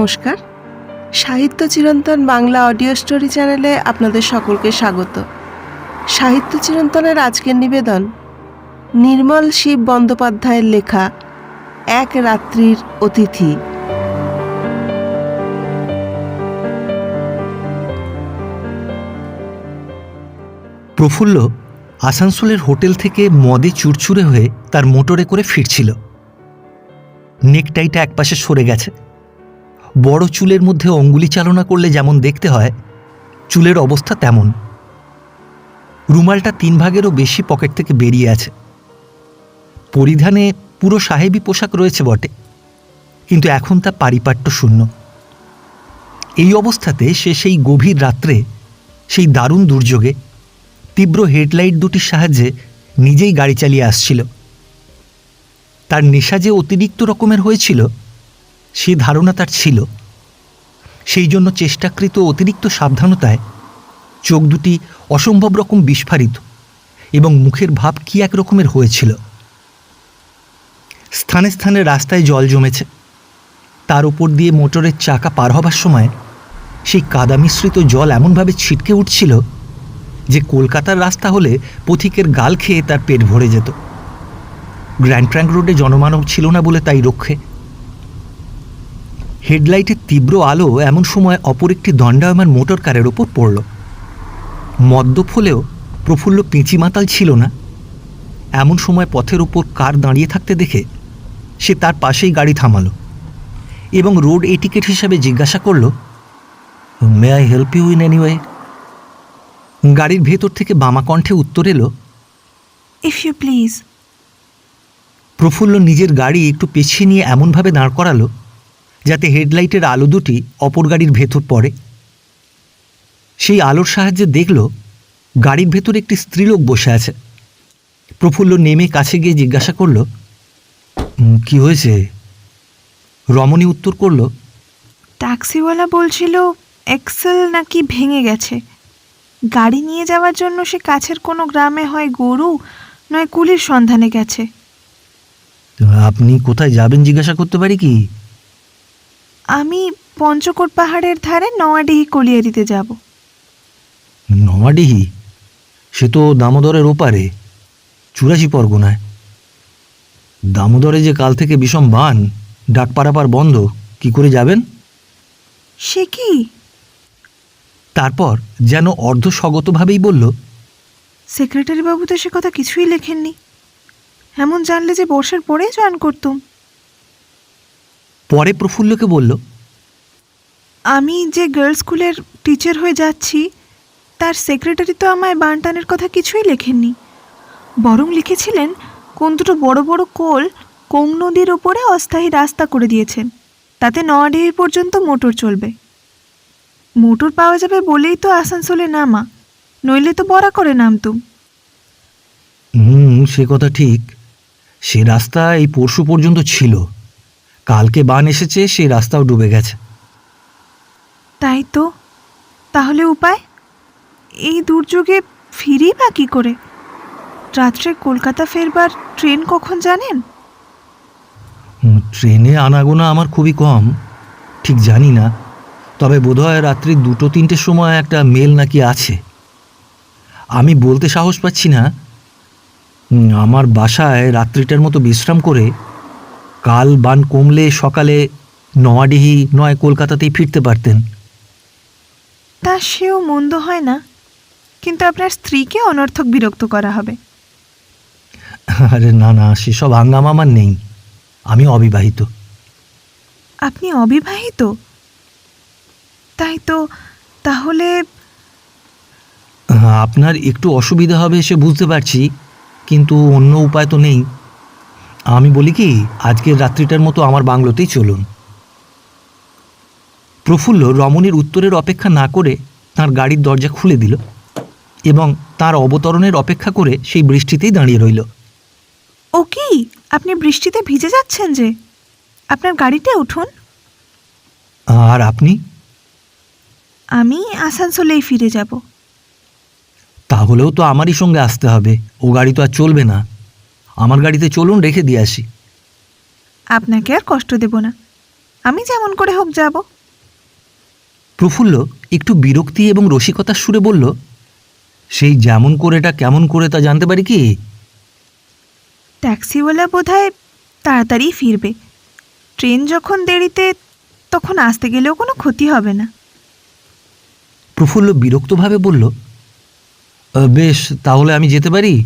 নমস্কার। সাহিত্য চিরন্তন বাংলা অডিও স্টোরি চ্যানেলে আপনাদের সকলকে স্বাগত। সাহিত্য চিরন্তনের আজকের নিবেদন, নির্মল শিব বন্দ্যোপাধ্যায়ের লেখা, এক রাত্রির অতিথি। প্রফুল্ল আসানসোলের হোটেল থেকে মদে চুরচুরে হয়ে তার মোটরে করে ফিরছিল। নেকটাইটা একপাশে সরে গেছে। বড় চুলের মধ্যে অঙ্গুলি চালনা করলে যেমন দেখতে হয়, চুলের অবস্থা তেমন। রুমালটা তিন ভাগেরও বেশি পকেট থেকে বেরিয়ে আছে। পরিধানে পুরো সাহেবী পোশাক রয়েছে বটে, কিন্তু এখন তা পারিপাট্য শূন্য। এই অবস্থাতে সে সেই গভীর রাত্রে, সেই দারুণ দুর্যোগে তীব্র হেডলাইট দুটির সাহায্যে নিজেই গাড়ি চালিয়ে আসছিল। তার নেশা যে অতিরিক্ত রকমের হয়েছিল সে ধারণা তার ছিল। সেই জন্য চেষ্টাকৃত অতিরিক্ত সাবধানতায় চোখ দুটি অসম্ভব রকম বিস্ফারিত এবং মুখের ভাব কি এক রকমের হয়েছিল। স্থানে স্থানে রাস্তায় জল জমেছে। তার উপর দিয়ে মোটরের চাকা পার হবার সময় সেই কাদা মিশ্রিত জল এমনভাবে ছিটকে উঠছিল যে কলকাতার রাস্তা হলে পথিকের গাল খেয়ে তার পেট ভরে যেত। গ্র্যান্ড ট্র্যাঙ্ক রোডে জনমানব ছিল না বলে তাই রক্ষে হেডলাইটের তীব্র আলো এমন সময় অপর একটি দণ্ডায়মান মোটর কারের ওপর পড়ল। মদ্যপ হলেও প্রফুল্ল পেঁচি মাতাল ছিল না। এমন সময় পথের ওপর কার দাঁড়িয়ে থাকতে দেখে সে তার পাশেই গাড়ি থামালো এবং রোড এটিকেট হিসাবে জিজ্ঞাসা করল may I help you in anyway গাড়ির ভেতর থেকে বামা কণ্ঠে উত্তর এলো ইফ ইউ প্লিজ প্রফুল্ল নিজের গাড়ি একটু পেছিয়ে নিয়ে এমনভাবে দাঁড় করালো যাতে হেডলাইটের আলো দুটি অপর গাড়ির ভেতর পড়ে। সেই আলোর সাহায্যে দেখল গাড়ির ভেতর একটি স্ত্রীলোক বসে আছে। প্রফুল্ল নেমে কাছে গিয়ে জিজ্ঞাসা করল "উম, কি হয়েছে? রমণী উত্তর করল ট্যাক্সিওয়ালা বলছিল এক্সেল নাকি ভেঙে গেছে। গাড়ি নিয়ে যাওয়ার জন্য সে কাছের কোনো গ্রামে হয় গরু নয় কুলির সন্ধানে গেছে। আপনি কোথায় যাবেন জিজ্ঞাসা করতে পারি কি? আমি পঞ্চকোট পাহাড়ের ধারে নওয়াডিহি কলিয়ারিতে যাব। নওয়াডিহি সে তো দামোদরের ওপারে চুরাশি পরগনায়। দামোদরে যে কাল থেকে বিষম বান ডাক পারাপার বন্ধ কি করে যাবেন? সে কি? তারপর যেন অর্ধস্বগতভাবেই বলল সেক্রেটারি বাবু তো সে কথা কিছুই লেখেননি। এমন জানলে যে বর্ষের পরেই জয়েন করতুম। পরে প্রফুল্লকে বলল আমি যে গার্লস স্কুলের টিচার হয়ে যাচ্ছি তার সেক্রেটারি তো আমায় বানটানের কথা কিছুই লেখেননি। বরং লিখেছিলেন কোন দুটো বড় বড় কোল কোং নদীর ওপরে অস্থায়ী রাস্তা করে দিয়েছেন তাতে নয়াডিহি পর্যন্ত মোটর চলবে। মোটর পাওয়া যাবে বলেই তো আসানসোলে নামা নইলে তো বড়া করে নামতুম। হুম সে কথা ঠিক। সে রাস্তা এই পরশু পর্যন্ত ছিল। কালকে বান এসেছে সেই রাস্তাও ডুবে গেছে। তাই তো। তাহলে উপায়? এই দুর্যোগে ফিরি বা কী করে? রাত্রে কলকাতা ফেরবার ট্রেন কখন জানেন? ট্রেনে আনাগোনা আমার খুবই কম ঠিক জানি না। তবে বোধহয় রাত্রি দুটো তিনটের সময় একটা মেল নাকি আছে। আমি বলতে সাহস পাচ্ছি না। আমার বাসায় রাত্রিটার মতো বিশ্রাম করে কাল বান কমলে সকালে নয়াডিহি নয় কলকাতাতেই ফিরতে পারতেন। তা সেও মন্দ হয় না। কিন্তু আপনার স্ত্রীকে অনর্থক বিরক্ত করা হবে। আরে না না সেসব হাঙ্গাম আমার নেই। আমি অবিবাহিত। আপনি অবিবাহিত? তাই তো তাহলে আপনার একটু অসুবিধা হবে সে বুঝতে পারছি কিন্তু অন্য উপায় তো নেই। আমি বলি কি আজকের রাত্রিটার মতো আমার বাংলোতেই চলুন। প্রফুল্ল রমণীর উত্তরের অপেক্ষা না করে তার গাড়ির দরজা খুলে দিল এবং তার অবতরণের অপেক্ষা করে সেই বৃষ্টিতেই দাঁড়িয়ে রইল। ও কি? আপনি বৃষ্টিতে ভিজে যাচ্ছেন যে? আপনার গাড়িতে উঠুন। আর আপনি? আমি আসানসোলেই ফিরে যাব। তাহলেও তো আমারই সঙ্গে আসতে হবে। ও গাড়ি তো আর চলবে না। আমার গাড়িতে চলুন রেখে দিয়ে আসি। আপনাকে আর কষ্ট দেব না। আমি যেমন করে হোক যাব। প্রফুল্ল একটু বিরক্তি এবং রসিকতার সুরে বলল সেই যেমন করেটা কেমন করে তা জানতে পারি কি? ট্যাক্সিওয়ালা বোধহয় তাড়াতাড়ি ফিরবে। ট্রেন যখন দেরিতে তখন আসতে গেলেও কোনো ক্ষতি হবে না। প্রফুল্ল বিরক্তভাবে বলল "আহ, বেশ তাহলে আমি যেতে পারি?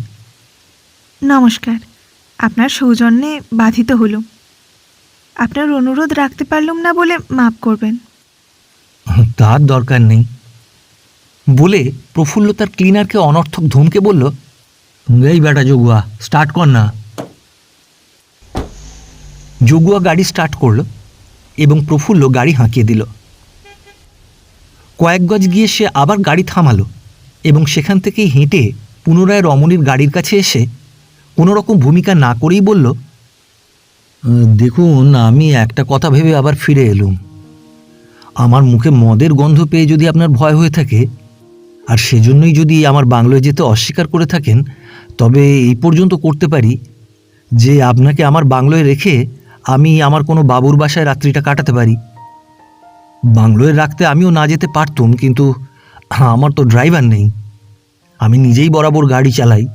নমস্কার। আপনার সৌজন্যে বাধিত হলুম। আপনার অনুরোধ রাখতে পারলুম না বলে মাপ করবেন। তার দরকার নেই। বলে প্রফুল্ল তার ক্লিনারকে অনর্থক ধমকে বলল, এই বেটা জগুয়া স্টার্ট কর না। জগুয়া গাড়ি স্টার্ট করল এবং প্রফুল্ল গাড়ি হাঁকিয়ে দিল। কয়েক গজ গিয়ে সে আবার গাড়ি থামালো এবং সেখান থেকেই হেঁটে পুনরায় রমণীর গাড়ির কাছে এসে কোনো রকম ভূমিকা না করেই বলল, দেখুন, আমি একটা কথা ভেবে আবার ফিরে এলুম। আমার মুখে মদের গন্ধ পেয়ে যদি আপনার ভয় হয়ে থাকে, আর সেজন্যই যদি আমার বাংলোয় যেতে অস্বীকার করে থাকেন, তবে এই পর্যন্ত করতে পারি যে আপনাকে আমার বাংলোয় রেখে আমি আমার কোনো বাবুর বাসায় রাত্রিটা কাটাতে পারি। বাংলোয় রাখতে আমিও না যেতে পারতুম, কিন্তু আমার তো ড্রাইভার নেই। আমি নিজেই বরাবর গাড়ি চালাই।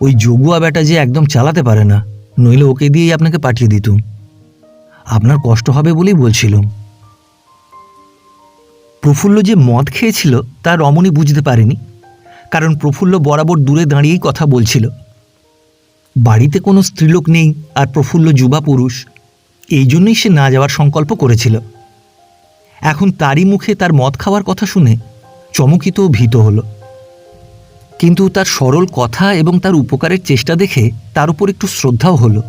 ওই জগুয়া বেটা যে একদম চালাতে পারে না, নইলে ওকে দিয়েই আপনাকে পাঠিয়ে দিতুম। আপনার কষ্ট হবে বলেই বলছিলাম। প্রফুল্ল যে মদ খেয়েছিল, তা রমণী বুঝতে পারেনি, কারণ প্রফুল্ল বরাবর দূরে দাঁড়িয়েই কথা বলছিল। বাড়িতে কোনো স্ত্রীলোক নেই আর প্রফুল্ল যুবা পুরুষ, এই জন্যই সে না যাওয়ার সংকল্প করেছিল। এখন তারই মুখে তার মদ খাওয়ার কথা শুনে চমকিত ভীত হলো। কিন্তু তার সরল কথা এবং তার উপকারের চেষ্টা দেখে তার উপর একটু শ্রদ্ধাও হলো।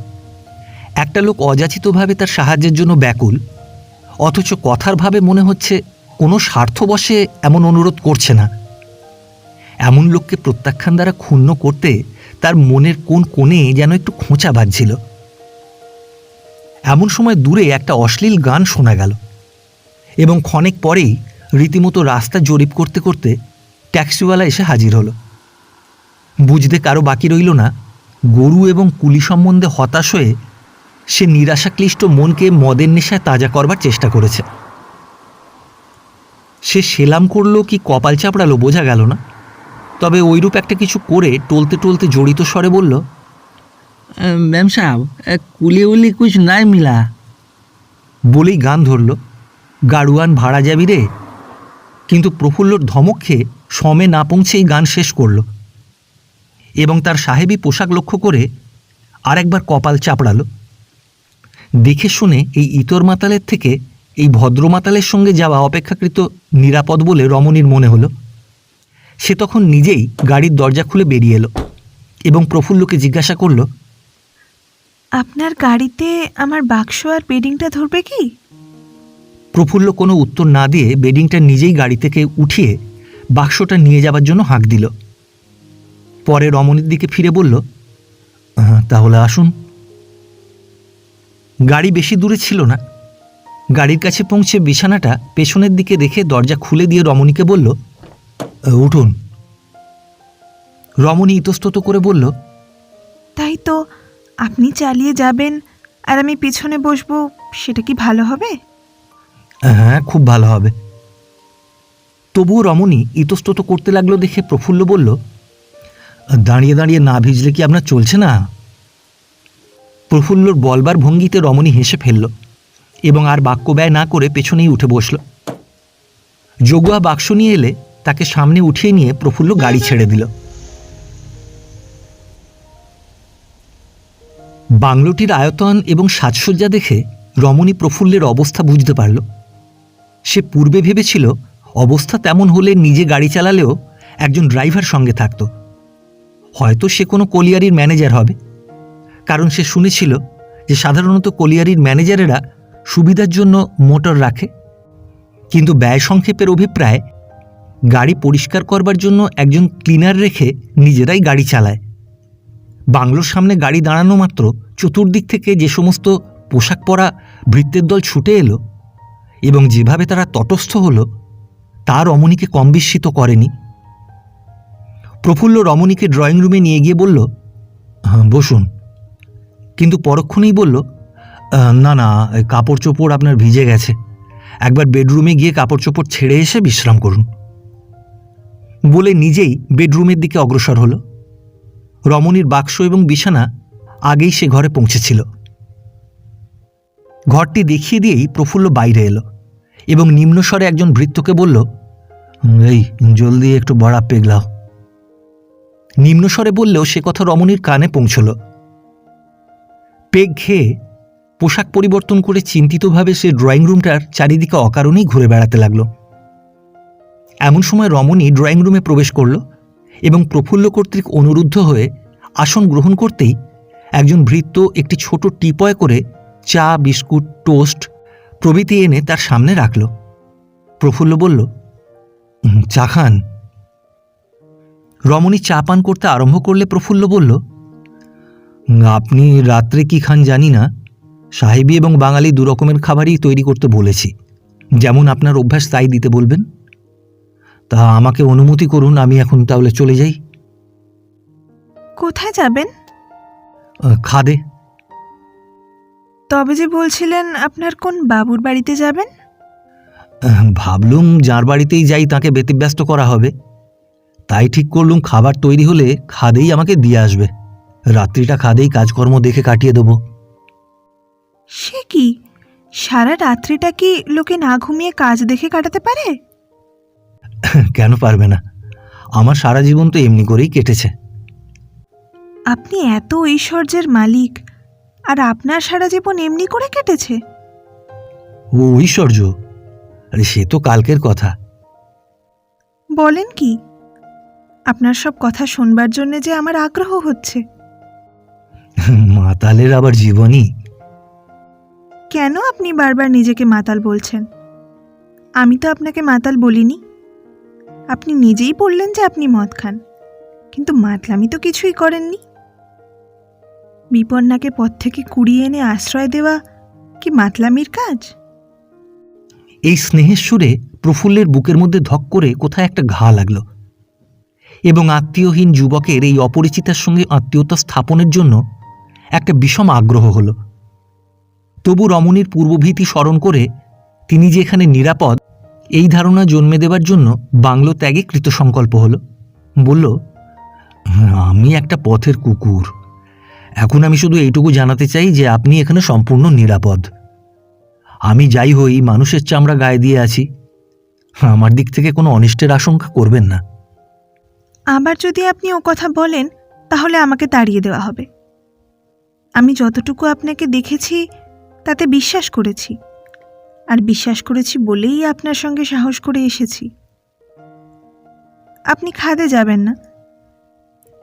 একটা লোক অযাচিতভাবে তার সাহায্যের জন্য ব্যাকুল, অথচ কথার ভাবে মনে হচ্ছে কোনো স্বার্থবশে এমন অনুরোধ করছে না। এমন লোককে প্রত্যাখ্যান দ্বারা ক্ষুণ্ণ করতে তার মনের কোন কোণে যেন একটু খোঁচা বাজছিল। এমন সময় দূরে একটা অশ্লীল গান শোনা গেল এবং ক্ষণেক পরেই রীতিমতো রাস্তা জরিপ করতে করতে ট্যাক্সিওয়ালা এসে হাজির হলো। বুঝতে কারও বাকি রইল না। গরু এবং কুলি সম্বন্ধে হতাশ হয়ে সে নিরাশাক্লিষ্ট মনকে মদের নেশায় তাজা করবার চেষ্টা করেছে। সে সেলাম করল কি কপাল চাপড়ালো বোঝা গেল না। তবে ওইরূপ একটা কিছু করে টলতে টলতে জড়িত স্বরে বলল ম্যাম সাহেব কুলি উলি কুচ নাই মিলা? বলেই গান ধরল গাড়ুয়ান ভাড়া যাবি রে? কিন্তু প্রফুল্লর ধমক খেয়ে সমে না পৌঁছেই গান শেষ করল। এবং তার সাহেবী পোশাক লক্ষ্য করে আরেকবার কপাল চাপড়ালো। দেখে শুনে এই ইতর মাতালের থেকে এই ভদ্র মাতালের সঙ্গে যাওয়া অপেক্ষাকৃত নিরাপদ বলে রমণীর মনে হলো। সে তখন নিজেই গাড়ির দরজা খুলে বেরিয়ে এলো এবং প্রফুল্লকে জিজ্ঞাসা করল আপনার গাড়িতে আমার বাক্স আর বেডিংটা ধরবে কি? প্রফুল্ল কোনো উত্তর না দিয়ে বেডিংটা নিজেই গাড়ি থেকে উঠিয়ে বাক্সটা নিয়ে যাবার জন্য হাঁক দিল। পরে রমণীর দিকে ফিরে বলল "আহ, তাহলে আসুন। গাড়ি বেশি দূরে ছিল না। গাড়ির কাছে পৌঁছে বিছানাটা পেছনের দিকে রেখে দরজা খুলে দিয়ে রমণীকে বলল উঠুন। রমণী ইতস্তত করে বলল তাই তো আপনি চালিয়ে যাবেন আর আমি পিছনে বসবো সেটা কি ভালো হবে? হ্যাঁ খুব ভালো হবে। তবুও রমণী ইতস্তত করতে লাগল দেখে প্রফুল্ল বলল দাঁড়িয়ে দাঁড়িয়ে না ভিজলে কি আপনার চলছে না? প্রফুল্লর বলবার ভঙ্গিতে রমণী হেসে ফেলল এবং আর বাক্য ব্যয় না করে পেছনেই উঠে বসল। যোগুয়া বাক্স নিয়ে এলে তাকে সামনে উঠিয়ে নিয়ে প্রফুল্ল গাড়ি ছেড়ে দিল। বাংলোটির আয়তন এবং সাজসজ্জা দেখে রমণী প্রফুল্লের অবস্থা বুঝতে পারল। সে পূর্বে ভেবেছিল, অবস্থা তেমন হলে নিজে গাড়ি চালালেও একজন ড্রাইভার সঙ্গে থাকত। হয়তো সে কোনো কলিয়ারির ম্যানেজার হবে। কারণ সে শুনেছিল যে সাধারণত কলিয়ারির ম্যানেজারেরা সুবিধার জন্য মোটর রাখে। কিন্তু ব্যয় সংক্ষেপের অভিপ্রায়, গাড়ি পরিষ্কার করবার জন্য একজন ক্লিনার রেখে নিজেরাই গাড়ি চালায়। বাংলোর সামনে গাড়ি দাঁড়ানো মাত্র চতুর্দিক থেকে যে সমস্ত পোশাক পরা ভৃত্যের দল ছুটে এলো এবং যেভাবে তারা তটস্থ হলো, তার অমনিকে কম বিস্মিত করেনি। প্রফুল্ল রমণীকে ড্রয়িং রুমে নিয়ে গিয়ে বলল "হ্যাঁ, বসুন। কিন্তু পরক্ষণেই বলল না না কাপড় চোপড় আপনার ভিজে গেছে। একবার বেডরুমে গিয়ে কাপড় চোপড় ছেড়ে এসে বিশ্রাম করুন। বলে নিজেই বেডরুমের দিকে অগ্রসর হলো। রমণীর বাক্স এবং বিছানা আগেই সে ঘরে পৌঁছেছিল। ঘরটি দেখিয়ে দিয়েই প্রফুল্ল বাইরে এলো এবং নিম্নস্বরে একজন ভৃত্যকে বলল এই জলদি একটু বড়া পেগলাও। নিম্নস্বরে বললেও সে কথা রমণীর কানে পৌঁছল। পেগ খেয়ে পোশাক পরিবর্তন করে চিন্তিতভাবে সে ড্রয়িং রুমটার চারিদিকে অকারণেই ঘুরে বেড়াতে লাগল। এমন সময় রমণী ড্রয়িং রুমে প্রবেশ করল এবং প্রফুল্ল কর্তৃক অনুরুদ্ধ হয়ে আসন গ্রহণ করতেই একজন ভৃত্য একটি ছোট টিপয় করে চা, বিস্কুট, টোস্ট প্রভৃতি এনে তার সামনে রাখল। প্রফুল্ল বলল চা খান। রমণী চা পান করতে আরম্ভ করলে প্রফুল্ল বলল আপনি রাত্রে কি খান জানি না। সাহেবি এবং বাঙালি দু রকমের খাবারই তৈরি করতে বলেছি। যেমন আপনার অভ্যাস তাই দিতে বলবেন। তা আমাকে অনুমতি করুন আমি এখন তাহলে চলে যাই। কোথায় যাবেন? খাদে। তবে যে বলছিলেন আপনার কোন বাবুর বাড়িতে যাবেন? ভাবলুম যার বাড়িতেই যাই তাকে ব্যতিব্যস্ত করা হবে। তাই ঠিক করলুম খাবার তৈরি হলে খাদেই আমাকে দিয়ে আসবে। রাত্রিটা খাদেই কাজকর্ম দেখে কাটিয়ে দেবো। সে কি? সারা রাত্রিটা কি লোকে না ঘুমিয়ে কাজ দেখে কাটাতে পারে? কেন পারবে না? আমার সারা জীবন তো এমনি করেই কেটেছে। আপনি এত ঐশ্বর্যের মালিক আর আপনার সারা জীবন এমনি করে কেটেছে? ও ঐশ্বর্য? আরে সে তো কালকের কথা। বলেন কি? আপনার সব কথা শুনবার জন্য যে আমার আগ্রহ হচ্ছে। মাতালের আবার জীবনই কেন আপনি বারবার নিজেকে মাতাল বলছেন? আমি তো আপনাকে মাতাল বলিনি। আপনি নিজেই বললেন যে আপনি মদ খান কিন্তু মাতলামি তো কিছুই করেননি। বিপন্নাকে পথ থেকে কুড়িয়ে এনে আশ্রয় দেওয়া কি মাতলামির কাজ? এই স্নেহের সুরে প্রফুল্লের বুকের মধ্যে ধক করে কোথায় একটা ঘা লাগল। এবং আত্মীয়হীন যুবকের এই অপরিচিতার সঙ্গে আত্মীয়তা স্থাপনের জন্য একটা বিষম আগ্রহ হলো। তবু রমণীর পূর্বভীতি স্মরণ করে তিনি যে এখানে নিরাপদ, এই ধারণা জন্মে দেবার জন্য বাংলো ত্যাগে কৃতসংকল্প হল। বলল, আমি একটা পথের কুকুর। এখন আমি শুধু এইটুকু জানাতে চাই যে আপনি এখানে সম্পূর্ণ নিরাপদ। আমি যাই হই, মানুষের চামড়া গায়ে দিয়ে আছি। আমার দিক থেকে কোনো অনিষ্টের আশঙ্কা করবেন না। আবার যদি আপনি ও কথা বলেন, তাহলে আমাকে তাড়িয়ে দেওয়া হবে। আমি যতটুকু আপনাকে দেখেছি, তাতে বিশ্বাস করেছি। আর বিশ্বাস করেছি বলেই আপনার সঙ্গে সাহস করে এসেছি। আপনি খাদে যাবেন না।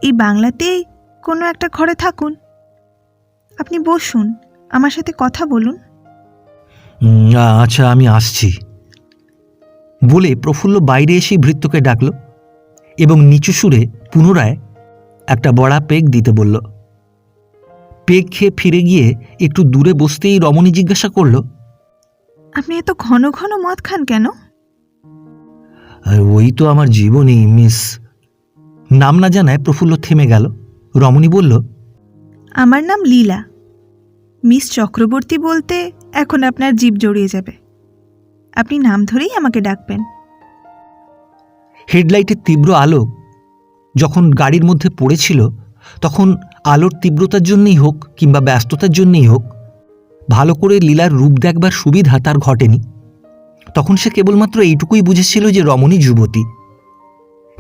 এই বাংলাতেই কোনো একটা ঘরে থাকুন। আপনি বসুন, আমার সাথে কথা বলুন। আচ্ছা আমি আসছি। বলে প্রফুল্ল বাইরে এসে ভৃত্যকে ডাকল। এবং নিচু সুরে পুনরায় একটা বড়া পেগ দিতে বলল। পেগ খেয়ে ফিরে গিয়ে একটু দূরে বসতেই রমণী জিজ্ঞাসা করল আপনি এত ঘন ঘন মদ খান কেন? "আর ওই তো আমার জীবনই মিস। নাম না জানায় প্রফুল্ল থেমে গেল। রমণী বলল আমার নাম লীলা। মিস চক্রবর্তী বলতে এখন আপনার জীব জড়িয়ে যাবে। আপনি নাম ধরেই আমাকে ডাকবেন। হেডলাইটের তীব্র আলো যখন গাড়ির মধ্যে পড়েছিল, তখন আলোর তীব্রতার জন্যই হোক কিংবা ব্যস্ততার জন্যই হোক, ভালো করে লীলার রূপ দেখবার সুবিধা তার ঘটেনি। তখন সে কেবলমাত্র এইটুকুই বুঝেছিল যে রমণী যুবতী।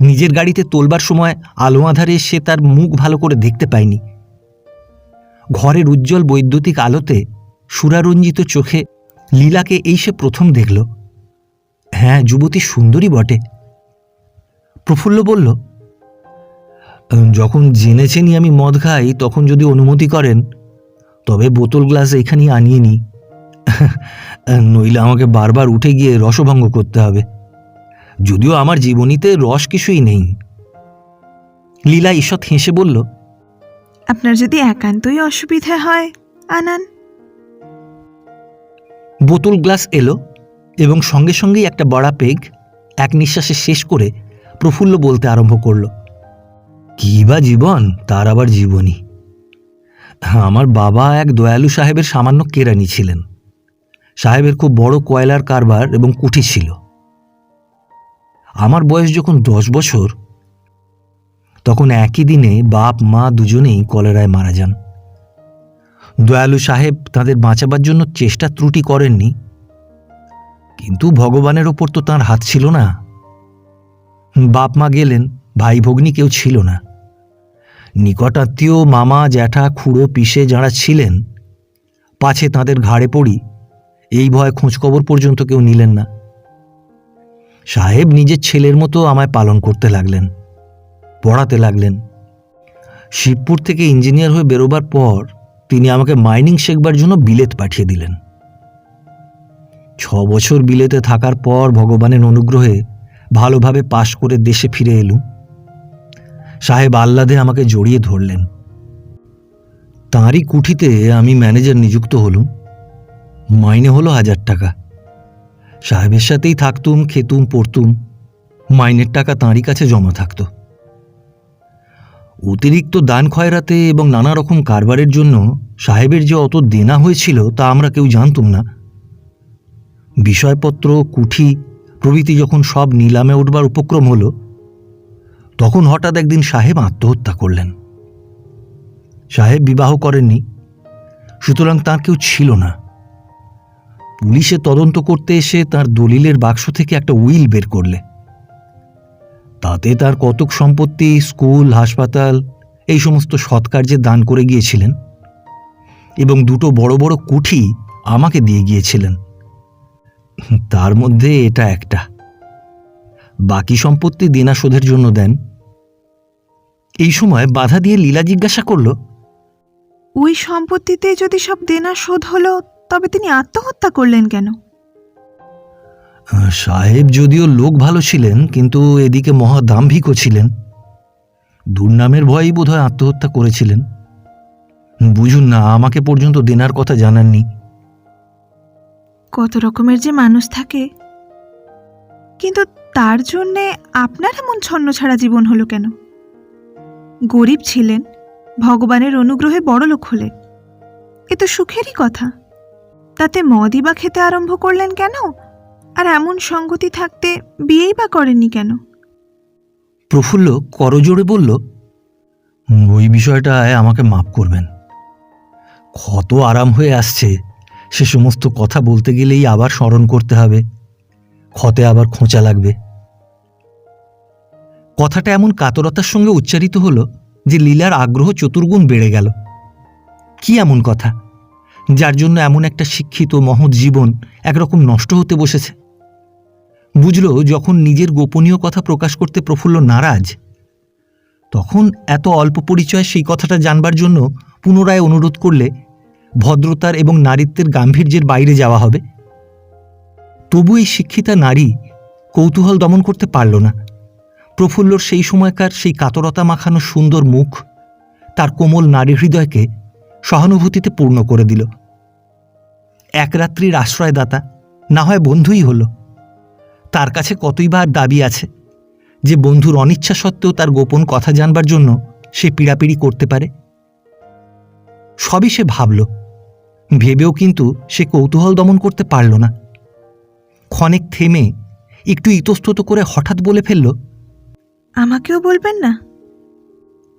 নিজের গাড়িতে তোলবার সময় আলো আধারে সে তার মুখ ভালো করে দেখতে পায়নি। ঘরের উজ্জ্বল বৈদ্যুতিক আলোতে সুরারঞ্জিত চোখে লীলাকে এই সে প্রথম দেখল। হ্যাঁ যুবতী সুন্দরী বটে। প্রফুল্ল বলল যখন জেনেছেনই আমি মদ খাই তখন যদি অনুমতি করেন তবে বোতল গ্লাস এখানেই আনিয়ে নিই। নইলে আমাকে বারবার উঠে গিয়ে রসভঙ্গ করতে হবে। যদিও আমার জীবনীতে রস কিছুই নেই। লীলা ঈষৎ হেসে বলল আপনার যদি একান্তই অসুবিধা হয় আনান। বোতল গ্লাস এলো এবং সঙ্গে সঙ্গেই একটা বড়া পেগ এক নিঃশ্বাসে শেষ করে প্রফুল্ল বলতে আরম্ভ করল, কী বা জীবন, তার আবার জীবনী? আমার বাবা এক দয়ালু সাহেবের সামান্য কেরানি ছিলেন। সাহেবের খুব বড় কয়লার কারবার এবং কুঠি ছিল। আমার বয়স যখন দশ বছর, তখন একই দিনে বাপ, মা দুজনেই কলেরায় মারা যান। দয়ালু সাহেব তাদের বাঁচাবার জন্য চেষ্টা ত্রুটি করেননি, কিন্তু ভগবানের ওপর তো তাঁর হাত ছিল না। বাপ মা গেলেন, ভাই ভগ্নি কেউ ছিল না। নিকটাত্মীয় মামা জ্যাঠা খুড়ো পিসে যাঁরা ছিলেন, পাছে তাদের ঘাড়ে পড়ি, এই ভয় খোঁজখবর পর্যন্ত কেউ নিলেন না। সাহেব নিজের ছেলের মতো আমায় পালন করতে লাগলেন, পড়াতে লাগলেন। শিবপুর থেকে ইঞ্জিনিয়ার হয়ে বেরোবার পর তিনি আমাকে মাইনিং শেখবার জন্য বিলেত পাঠিয়ে দিলেন। ছ বছর বিলেতে থাকার পর ভগবানের অনুগ্রহে ভালোভাবে পাশ করে দেশে ফিরে এলুম। সাহেব আহ্লাদে আমাকে জড়িয়ে ধরলেন। তাঁরই কুঠিতে আমি ম্যানেজার নিযুক্ত হলুম। মাইনে হলো হাজার টাকা। সাহেবের সাথেই থাকতুম, খেতুম, পড়তুম। মাইনের টাকা তাঁরই কাছে জমা থাকত। অতিরিক্ত দান খয়রাতে এবং নানা রকম কারবারের জন্য সাহেবের যে অত দেনা হয়েছিল তা আমরা কেউ জানতুম না। বিষয়পত্র, কুঠি প্রভৃতি যখন সব নিলামে উঠবার উপক্রম হলো, তখন হঠাৎ একদিন সাহেব আত্মহত্যা করলেন। সাহেব বিবাহ করেননি, সুতরাং তার কেউ ছিল না। পুলিশে তদন্ত করতে এসে তার দলিলের বাক্স থেকে একটা উইল বের করলে। তাতে তার কতক সম্পত্তি, স্কুল, হাসপাতাল, এই সমস্ত সৎকার্যে দান করে গিয়েছিলেন এবং দুটো বড় বড় কুঠি আমাকে দিয়ে গিয়েছিলেন। তার মধ্যে এটা একটা। বাকি সম্পত্তি দেনা শোধের জন্য দেন। এই সময় বাধা দিয়ে লীলা জিজ্ঞাসা করল ওই সম্পত্তিতে যদি সব দেনা শোধ হলো তবে তিনি আত্মহত্যা করলেন কেন? সাহেব যদিও লোক ভালো ছিলেন কিন্তু এদিকে মহা দাম্ভিকও ছিলেন। দুর্নামের ভয়েই বোধহয় আত্মহত্যা করেছিলেন। বুঝুন না আমাকে পর্যন্ত দেনার কথা জানাননি। কত রকমের যে মানুষ থাকে। কিন্তু তার জন্যে আপনার এমন ছন্ন ছাড়া জীবন হলো কেন? গরিব ছিলেন, ভগবানের অনুগ্রহে বড়লোক হলেন। এ তো সুখেরই কথা। তাতে মদই বা খেতে আরম্ভ করলেন কেন? আর এমন সঙ্গতি থাকতে বিয়েই বা করেননি কেন? প্রফুল্ল করজোড়ে বলল, ওই বিষয়টায় আমাকে মাফ করবেন। ক্ষত আরাম হয়ে আসছে। সে সমস্ত কথা বলতে গেলেই আবার স্মরণ করতে হবে। ক্ষতে আবার খোঁচা লাগবে। কথাটা এমন কাতরতার সঙ্গে উচ্চারিত হলো যে লীলার আগ্রহ চতুর্গুণ বেড়ে গেল। কি এমন কথা? যার জন্য এমন একটা শিক্ষিত, মহৎ জীবন একরকম নষ্ট হতে বসেছে। বুঝল, যখন নিজের গোপনীয় কথা প্রকাশ করতে প্রফুল্ল নারাজ, তখন এত অল্প পরিচয় সেই কথাটা জানবার জন্য পুনরায় অনুরোধ করলে ভদ্রতার এবং নারীত্বের গাম্ভীর্যের বাইরে যাওয়া হবে। তবু এই শিক্ষিতা নারী কৌতূহল দমন করতে পারল না। প্রফুল্লর সেই সময়কার সেই কাতরতা মাখানো সুন্দর মুখ তার কোমল নারী হৃদয়কে সহানুভূতিতে পূর্ণ করে দিল। এক রাত্রির আশ্রয়দাতা না হয় বন্ধুই হলো। তার কাছে কতই বার দাবি আছে যে বন্ধুর অনিচ্ছা সত্ত্বেও তার গোপন কথা জানবার জন্য সে পীড়াপিড়ি করতে পারে? সবই সে ভাবল। ভেবেও কিন্তু সে কৌতূহল দমন করতে পারল না। ক্ষণেক থেমে একটু ইতস্তত করে হঠাৎ বলে ফেলল আমাকেও বলবেন না?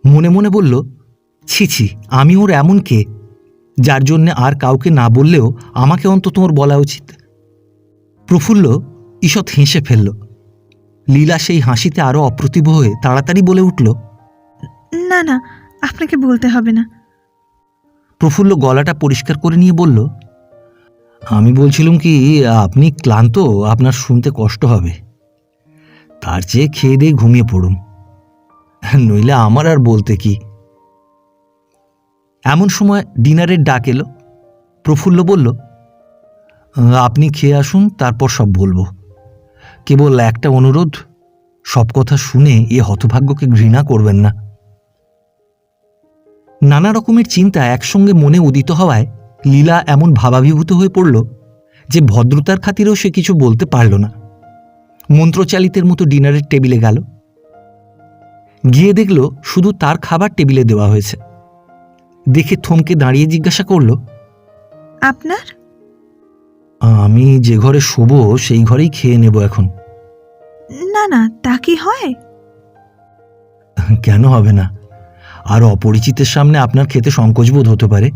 মনে মনে বলল ছি ছি আমি ওর এমন কে যার জন্যে আর কাউকে না বললেও আমাকে অন্তত ওর বলা উচিত? প্রফুল্ল ঈষৎ হেসে ফেলল। লীলা সেই হাসিতে আরও অপ্রতিভ হয়ে তাড়াতাড়ি বলে উঠল না না আপনাকে বলতে হবে না। প্রফুল্ল গলাটা পরিষ্কার করে নিয়ে বলল, আমি বলছিলাম কি, আপনি ক্লান্ত, আপনার শুনতে কষ্ট হবে। তার চেয়ে খেয়ে দিয়ে ঘুমিয়ে পড়ুন। নইলে আমার আর বলতে কি? এমন সময় ডিনারের ডাক এলো। প্রফুল্ল বলল, আপনি খেয়ে আসুন, তারপর সব বলব। কেবল একটা অনুরোধ, সব কথা শুনে এ হতভাগ্যকে ঘৃণা করবেন না। নানা রকমের চিন্তা একসঙ্গে মনে উদিত হওয়ায় লীলা এমন ভাবাভিভূত হয়ে পড়ল যে ভদ্রতার খাতিরেও সে কিছু বলতে পারল না। মন্ত্রচালিতের মতো ডিনারের টেবিলে গেল। গিয়ে দেখল শুধু তার খাবার টেবিলে দেওয়া হয়েছে। দেখে থমকে দাঁড়িয়ে জিজ্ঞাসা করল আপনার? আমি যে ঘরে শোবো সেই ঘরেই খেয়ে নেব এখন। না না তা কি হয়? কেন হবে না? আর অপরিচিতের সামনে আপনার খেতে সংকোচবোধ হতে পারে।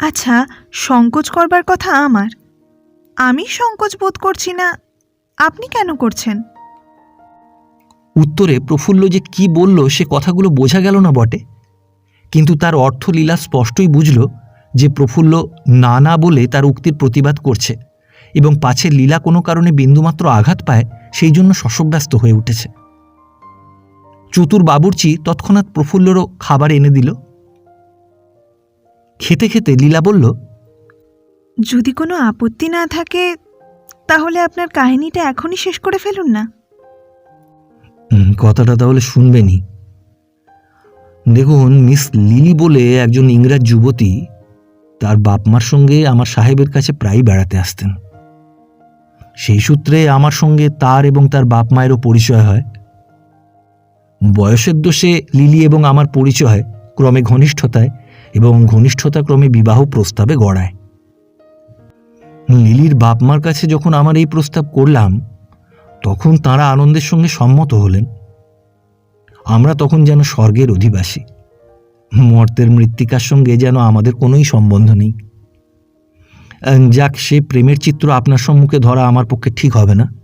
আচ্ছা সংকোচ করবার কথা আমার। আমি সংকোচ বোধ করছি না আপনি কেন করছেন? উত্তরে প্রফুল্ল যে কি বলল সে কথাগুলো বোঝা গেল না বটে। কিন্তু তার অর্থ লীলা স্পষ্টই বুঝল যে প্রফুল্ল না না বলে তার উক্তির প্রতিবাদ করছে এবং পাছে লীলা কোনো কারণে বিন্দুমাত্র আঘাত পায় সেই জন্য শশব্যস্ত হয়ে উঠেছে। চতুর বাবুর্চি তৎক্ষণাৎ প্রফুল্লরও খাবার এনে দিল। খেতে খেতে লীলা বলল যদি কোনো আপত্তি না থাকে তাহলে আপনার কাহিনীটা এখনই শেষ করে ফেলুন না। কথাটা তাহলে শুনবেনই। দেখুন মিস লিলি বলে একজন ইংরাজ যুবতী তার বাপমার সঙ্গে আমার সাহেবের কাছে প্রায়ই বেড়াতে আসতেন। সেই সূত্রে আমার সঙ্গে তার এবং তার বাপ মায়েরও পরিচয় হয়। বয়সের দোষে লিলি এবং আমার পরিচয় ক্রমে ঘনিষ্ঠতায় এবং ঘনিষ্ঠতা ক্রমে বিবাহ প্রস্তাবে গড়ায়। লিলির বাপমার কাছে যখন আমার এই প্রস্তাব করলাম, তখন তারা আনন্দের সঙ্গে সম্মত হলেন। আমরা তখন যেন স্বর্গের অধিবাসী। মর্তের মৃত্তিকার সঙ্গে যেন আমাদের কোনোই সম্বন্ধ নেই। যাক, সে প্রেমের চিত্র আপনার সম্মুখে ধরা আমার পক্ষে ঠিক হবে না।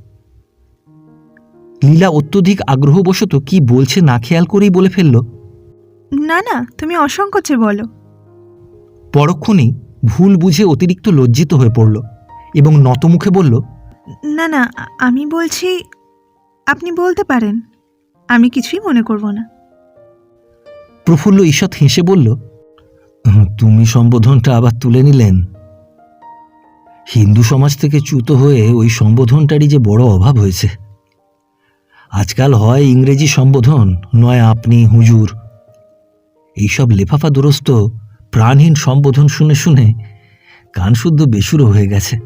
লীলা অত্যধিক আগ্রহবশত কি বলছে না খেয়াল করেই বলে ফেলল। না না তুমি অসংকোচে বলো। পরক্ষণেই ভুল বুঝে অতিরিক্ত লজ্জিত হয়ে পড়ল এবং নতমুখে বলল না না আমি বলছি আপনি বলতে পারেন আমি কিছুই মনে করব না। প্রফুল্ল ঈষৎ হেসে বলল তুমি সম্বোধনটা আবার তুলে নিলেন। হিন্দু সমাজ থেকে চ্যুত হয়ে ওই সম্বোধনটারই যে বড় অভাব হয়েছে। আজকাল হয় ইংরেজি সম্বোধন, নয় আপনি, হুজুর। এইসব লেফাফা দুরস্ত, প্রাণহীন সম্বোধন শুনে শুনে কান শুদ্ধ বেসুরো হয়ে গেছে।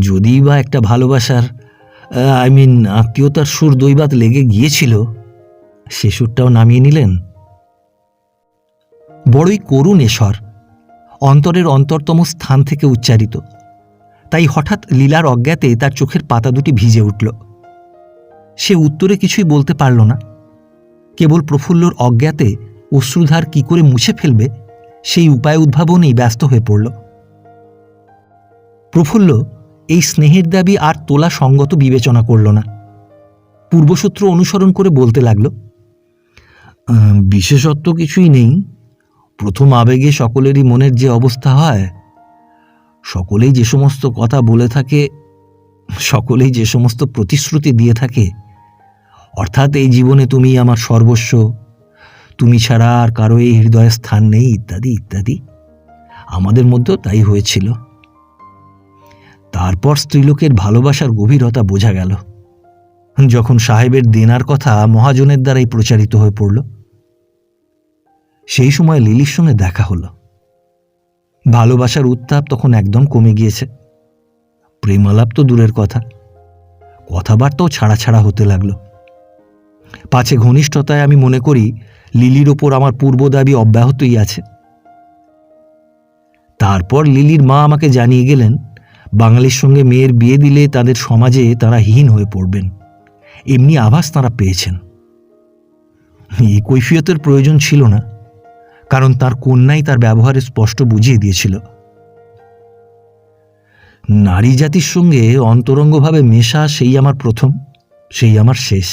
যদিই বা একটা ভালোবাসার আই মিন আত্মীয়তার সুর দৈবাত লেগে গিয়েছিল, সে সুরটাও নামিয়ে নিলেন। বড়ই করুণ এসর অন্তরের অন্তরতম স্থান থেকে উচ্চারিত। তাই হঠাৎ লীলার অজ্ঞাতে তার চোখের পাতা দুটি ভিজে উঠল। সে উত্তরে কিছুই বলতে পারল না। কেবল প্রফুল্লর অজ্ঞাতে অশ্রুধার কি করে মুছে ফেলবে সেই উপায় উদ্ভাবনেই ব্যস্ত হয়ে পড়ল। প্রফুল্ল এই স্নেহের দাবি আর তোলা সঙ্গত বিবেচনা করল না। পূর্বসূত্র অনুসরণ করে বলতে লাগল "আহ, বিশেষত্ব কিছুই নেই। প্রথম আবেগে সকলেরই মনের যে অবস্থা হয় সকলেই যে সমস্ত কথা বলে থাকে সকলেই যে সমস্ত প্রতিশ্রুতি দিয়ে থাকে অর্থাৎ এই জীবনে তুমি আমার সর্বস্ব। তুমি ছাড়া আর কারও এই হৃদয়ে স্থান নেই, ইত্যাদি ইত্যাদি। আমাদের মধ্যেও তাই হয়েছিল। তারপর স্ত্রীলোকের ভালোবাসার গভীরতা বোঝা গেল। যখন সাহেবের দেনার কথা মহাজনের দ্বারাই প্রচারিত হয়ে পড়ল, সেই সময় লিলির সঙ্গে দেখা হলো। ভালোবাসার উত্তাপ তখন একদম কমে গিয়েছে। প্রেমালাপ তো দূরের কথা। কথাবার্তাও ছাড়া ছাড়া হতে লাগল। পাছে ঘনিষ্ঠতায় আমি মনে করি লিলির ওপর আমার পূর্ব দাবি অব্যাহতই আছে। তারপর লিলির মা আমাকে জানিয়ে গেলেন, বাঙালির সঙ্গে মেয়ের বিয়ে দিলে তাদের সমাজে তারা হীন হয়ে পড়বেন। এমনি আভাস তারা পেয়েছেন। এই কৈফিয়তের প্রয়োজন ছিল না, কারণ তার কন্যাই তার ব্যবহারে স্পষ্ট বুঝিয়ে দিয়েছিল। নারী জাতির সঙ্গে অন্তরঙ্গভাবে মেশা সেই আমার প্রথম, সেই আমার শেষ।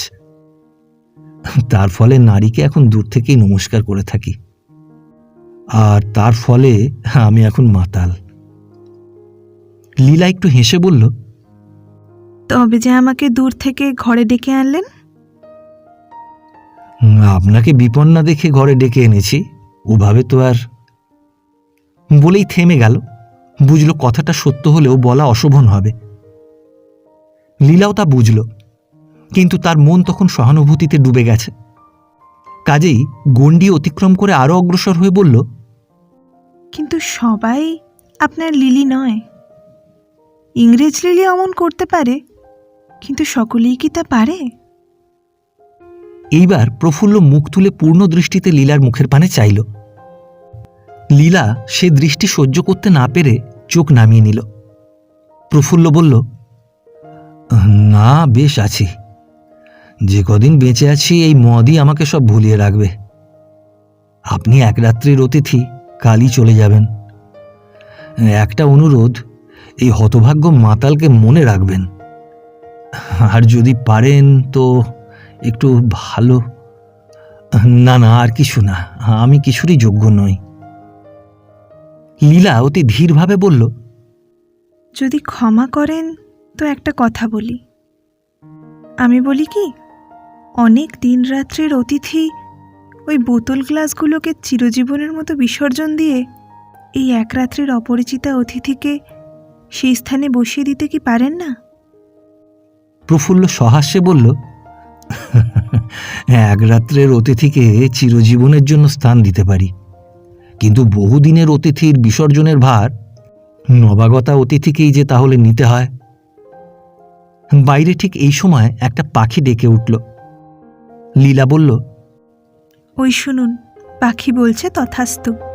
তার ফলে নারীকে এখন দূর থেকেই নমস্কার করে থাকি। আর তার ফলে আমি এখন মাতাল। লীলা একটু হেসে বলল তবে যে আমাকে দূর থেকে ঘরে ডেকে আনলেন? "হুম, আপনাকে বিপন্না দেখে ঘরে ডেকে এনেছি ওভাবে তো আর বলেই থেমে গেল। বুঝলো কথাটা সত্য হলেও বলা অশোভন হবে। লীলাও তা বুঝল। কিন্তু তার মন তখন সহানুভূতিতে ডুবে গেছে। কাজেই গণ্ডি অতিক্রম করে আরও অগ্রসর হয়ে বলল কিন্তু সবাই আপনার লিলি নয়। ইংরেজ লিলি অমন করতে পারে কিন্তু সকলেই কি তা পারে? এইবার প্রফুল্ল মুখ তুলে পূর্ণ দৃষ্টিতে লীলার মুখের পানে চাইল। লীলা সে দৃষ্টি সহ্য করতে না পেরে চোখ নামিয়ে নিল। প্রফুল্ল বলল না বেশ আছি। যে কদিন বেঁচে আছি, এই মদই আমাকে সব ভুলিয়ে রাখবে। আপনি এক রাত্রির অতিথি, কালই চলে যাবেন। একটা অনুরোধ, এই হতভাগ্য মাতালকে মনে রাখবেন। আর যদি পারেন তো একটু ভালো। না না, আর কিছু না, আমি কিছুরই যোগ্য নই। লীলা অতি ধীরভাবে বলল, যদি ক্ষমা করেন, তো একটা কথা বলি। আমি বলি কি অনেক দিন রাত্রের অতিথি ওই বোতল গ্লাসগুলোকে চিরজীবনের মতো বিসর্জন দিয়ে এই এক রাত্রের অপরিচিতা অতিথিকে সেই স্থানে বসিয়ে দিতে কি পারেন না? প্রফুল্ল সহাস্যে বলল, এক রাত্রের অতিথিকে চিরজীবনের জন্য স্থান দিতে পারি। কিন্তু বহুদিনের অতিথির বিসর্জনের ভার, নবাগতা অতিথিকেই যে তাহলে নিতে হয়? বাইরে ঠিক এই সময় একটা পাখি ডেকে উঠল। লীলা বলল ওই শুনুন পাখি বলছে তথাস্তু।